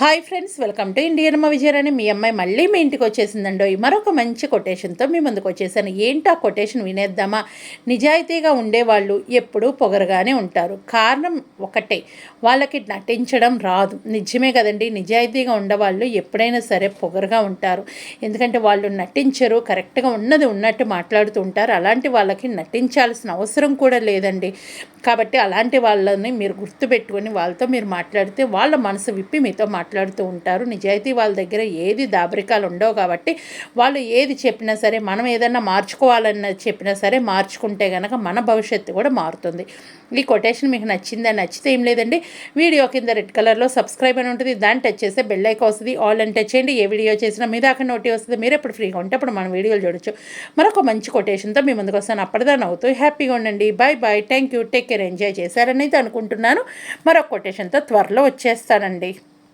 Hi friends welcome to Indian Amma Vijayarani మీ అమ్మాయి మళ్ళీ మీ ఇంటికి వచ్చేసిందండో మరొక మంచి కొటేషన్తో మీ ముందుకు వచ్చేసాను. ఏంటో ఆ కొటేషన్ వినేద్దామా? నిజాయితీగా ఉండేవాళ్ళు ఎప్పుడూ పొగరగానే ఉంటారు. కారణం ఒకటే వాళ్ళకి నటించడం రాదు. నిజమే కదండి నిజాయితీగా ఉండేవాళ్ళు ఎప్పుడైనా సరే పొగరుగా ఉంటారు. ఎందుకంటే వాళ్ళు నటించరు కరెక్ట్గా ఉన్నది ఉన్నట్టు మాట్లాడుతూ ఉంటారు. అలాంటి వాళ్ళకి నటించాల్సిన అవసరం కూడా లేదండి. కాబట్టి అలాంటి వాళ్ళని మీరు గుర్తుపెట్టుకొని వాళ్ళతో మీరు మాట్లాడితే వాళ్ళ మనసు విప్పి మీతో మాట్లాడుతూ ఉంటారు. నిజాయితీ వాళ్ళ దగ్గర ఏది దాబరికాలు ఉండవు కాబట్టి వాళ్ళు ఏది చెప్పినా సరే మనం ఏదన్నా మార్చుకోవాలన్న చెప్పినా సరే మార్చుకుంటే కనుక మన భవిష్యత్తు కూడా మారుతుంది. ఈ కొటేషన్ మీకు నచ్చిందా? నచ్చితే ఏం లేదండి. వీడియో కింద రెడ్ కలర్లో సబ్స్క్రైబ్ అని ఉంటుంది. దాన్ని టచ్ చేస్తే బెల్ ఐకా వస్తుంది. ఆల్ అని టచ్ చేయండి. ఏ వీడియో చేసినా మీ దాకా నోటి వస్తుంది. మీరు ఎప్పుడు ఫ్రీగా ఉంటే అప్పుడు మన వీడియోలు చూడొచ్చు. మరొక మంచి కొటేషన్తో మీ ముందుకు వస్తాను. అప్పటిదాన్ని అవుతూ హ్యాపీగా ఉండండి. Bye bye. Thank you. Take care. Enjoy చేశారని అయితే అనుకుంటున్నాను. మరొక కొటేషన్తో త్వరలో వచ్చేస్తానండి.